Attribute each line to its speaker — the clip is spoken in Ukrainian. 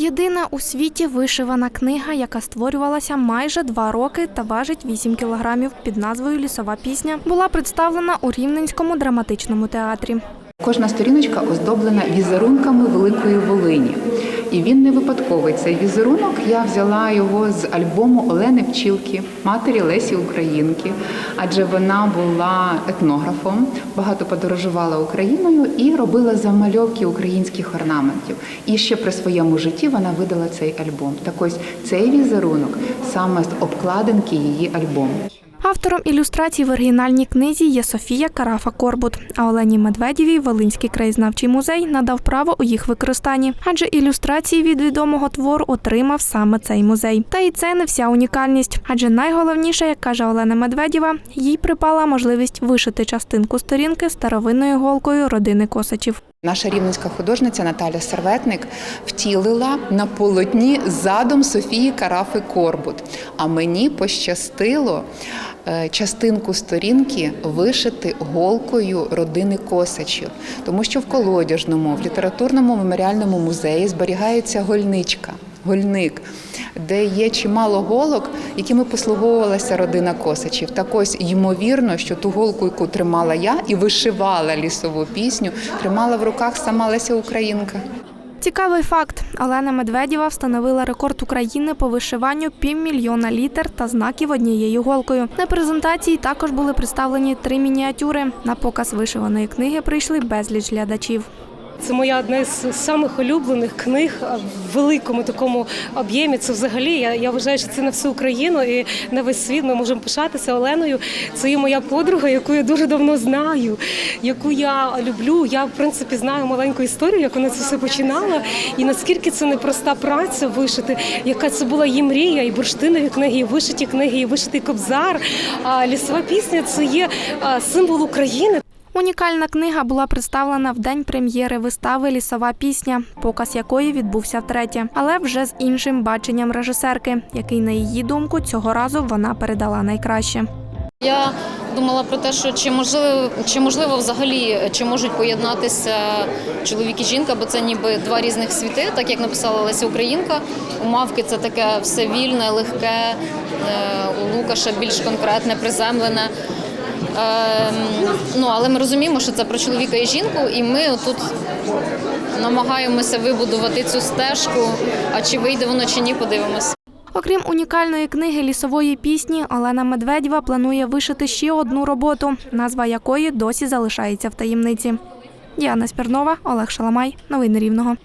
Speaker 1: Єдина у світі вишивана книга, яка створювалася майже два роки та важить 8 кілограмів під назвою Лісова пісня, була представлена у Рівненському драматичному театрі.
Speaker 2: Кожна сторіночка оздоблена візерунками Великої Волині. І він не випадковий. Цей візерунок я взяла його з альбому Олени Пчілки, матері Лесі Українки, адже вона була етнографом, багато подорожувала Україною і робила замальовки українських орнаментів. І ще при своєму житті вона видала цей альбом. Так ось цей візерунок саме з обкладинки її альбому.
Speaker 1: Автором ілюстрацій в оригінальній книзі є Софія Карафа Корбут. А Олені Медведєвій Волинський краєзнавчий музей надав право у їх використанні, адже ілюстрації від відомого твору отримав саме цей музей. Та і це не вся унікальність, адже найголовніше, як каже Олена Медведєва, їй припала можливість вишити частинку сторінки старовинною голкою родини Косачів.
Speaker 2: Наша рівненська художниця Наталя Серветник втілила на полотні задум Софії Карафи Корбут. А мені пощастило е, частинку сторінки вишити голкою родини Косачів, тому що в колодяжному, в літературному меморіальному музеї зберігається гольничка. Гольник, де є чимало голок, якими послуговувалася родина Косачів. Так ось ймовірно, що ту голку, яку тримала я і вишивала лісову пісню, тримала в руках сама Леся Українка.
Speaker 1: Цікавий факт: Олена Медведєва встановила рекорд України по вишиванню півмільйона літер та знаків однією голкою. На презентації також були представлені три мініатюри. На показ вишиваної книги прийшли безліч глядачів.
Speaker 3: Це моя одна з самих улюблених книг в великому такому об'ємі. Це взагалі я, я вважаю, що це на всю Україну і на весь світ. Ми можемо пишатися Оленою. Це є моя подруга, яку я дуже давно знаю, яку я люблю. Я в принципі знаю маленьку історію, як вона це все починала, і наскільки це непроста праця вишити, яка це була її мрія, і бурштинові книги, і вишиті книги, і вишитий кобзар. А лісова пісня це є символ України.
Speaker 1: Унікальна книга була представлена в день прем'єри вистави Лісова пісня, показ якої відбувся втретє, але вже з іншим баченням режисерки, який, на її думку, цього разу вона передала найкраще.
Speaker 4: Я думала про те, що чи можливо, чи можливо взагалі чи можуть поєднатися чоловік і жінка, бо це ніби два різних світи, так як написала Леся Українка. У мавки це таке все вільне, легке, е, у Лукаша більш конкретне, приземлене. Ем, Ну, але ми розуміємо, що це про чоловіка і жінку, і ми тут намагаємося вибудувати цю стежку. А чи вийде воно чи ні, подивимося.
Speaker 1: Окрім унікальної книги лісової пісні, Олена Медведєва планує вишити ще одну роботу, назва якої досі залишається в таємниці. Діана Спірнова, Олег Шаламай. Новини Рівного.